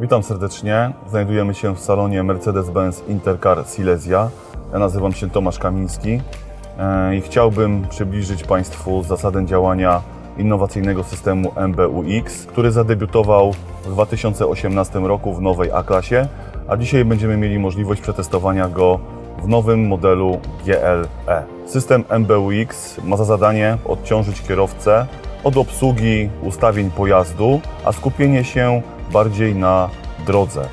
Witam serdecznie. Znajdujemy się w salonie Mercedes-Benz Intercar Silesia. Ja nazywam się Tomasz Kamiński e, i chciałbym przybliżyć Państwu zasadę działania innowacyjnego systemu MBUX, który zadebiutował w 2018 roku w nowej A-klasie, a dzisiaj będziemy mieli możliwość przetestowania go w nowym modelu GLE. System MBUX ma za zadanie odciążyć kierowcę od obsługi ustawień pojazdu, a skupienie się bardziej na drodze.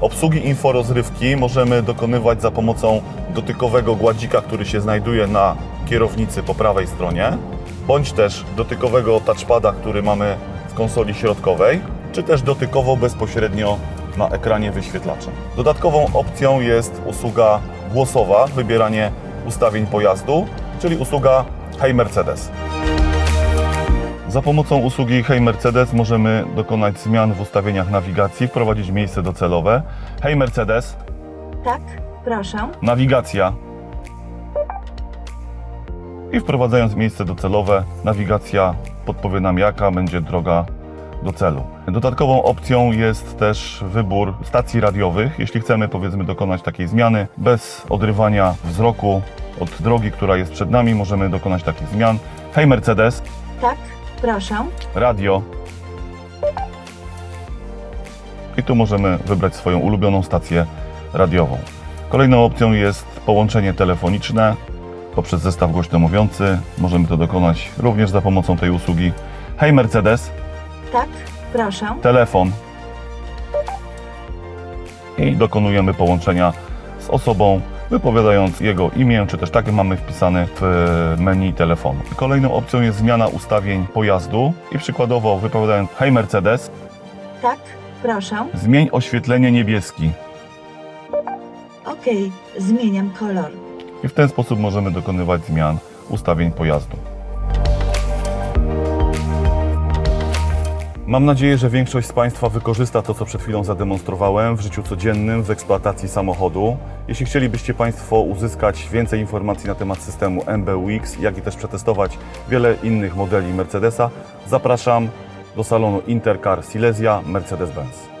Obsługi inforozrywki możemy dokonywać za pomocą dotykowego gładzika, który się znajduje na kierownicy po prawej stronie, bądź też dotykowego touchpada, który mamy w konsoli środkowej, czy też dotykowo bezpośrednio na ekranie wyświetlacza. Dodatkową opcją jest usługa głosowa, wybieranie ustawień pojazdu, czyli usługa Hey Mercedes. Za pomocą usługi Hey Mercedes możemy dokonać zmian w ustawieniach nawigacji, wprowadzić miejsce docelowe. Hey Mercedes, Tak, proszę. nawigacja. I wprowadzając miejsce docelowe, nawigacja podpowie nam jaka będzie droga do celu. Dodatkową opcją jest też wybór stacji radiowych. Jeśli chcemy powiedzmy dokonać takiej zmiany bez odrywania wzroku od drogi, która jest przed nami, możemy dokonać takich zmian. Hey Mercedes, Tak, proszę. radio. I tu możemy wybrać swoją ulubioną stację radiową. Kolejną opcją jest połączenie telefoniczne poprzez zestaw głośno mówiący. Możemy to dokonać również za pomocą tej usługi. Hej Mercedes, Tak, proszę. telefon. I dokonujemy połączenia z osobą, wypowiadając jego imię, czy też takie mamy wpisane w menu telefonu. Kolejną opcją jest zmiana ustawień pojazdu i przykładowo wypowiadając Hej Mercedes, Tak, proszę. zmień oświetlenie niebieski. Okej, zmieniam kolor. I w ten sposób możemy dokonywać zmian ustawień pojazdu. Mam nadzieję, że większość z Państwa wykorzysta to, co przed chwilą zademonstrowałem w życiu codziennym, w eksploatacji samochodu. Jeśli chcielibyście Państwo uzyskać więcej informacji na temat systemu MBUX, jak i też przetestować wiele innych modeli Mercedesa, zapraszam do salonu Intercar Silesia Mercedes-Benz.